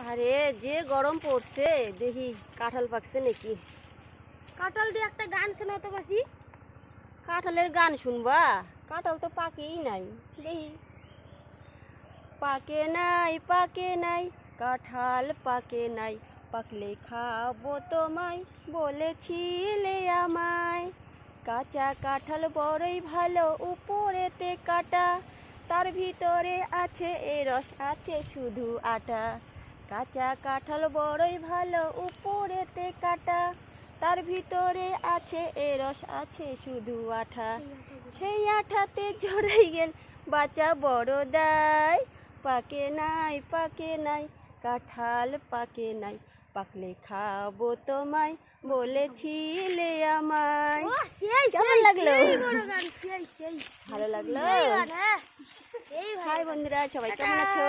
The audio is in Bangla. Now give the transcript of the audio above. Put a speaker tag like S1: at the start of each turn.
S1: আরে, যে গরম পড়ছে, দেখি কাঁঠাল পাকছে নাকি।
S2: কাঁঠাল দিয়ে একটা গান শোনাতে পারছি
S1: কাঁঠালের গান শুনবা? কাঁঠাল তো পাকেই নাই, দেখি। পাকে নাই পাকে নাই, কাঁঠাল পাকে নাই, পাকলে খাব তোমায়, বলেছিলে আমায়। কাঁচা কাঁঠাল বড়ই ভালো, উপরেতে কাটা, তার ভিতরে আছে এ রস, আছে শুধু আটা। কাঁচা কাঁঠাল বড়ই ভালো উপরেতে কাটা। তার ভিতরে আছে এ রস আছে শুধু আঠা। সেই আঠাতে জড়াই গেল বাচ্চা বড় দায় পাকে নাই পাকে নাই কাঁঠাল পাকে নাই। পাকলে খাব তোমায় বলেছিলে আমায়। কেমন লাগল? ভালো লাগল?
S2: হ্যাঁ।
S1: হাই বন্ধুরা সবাই কেমন আছো?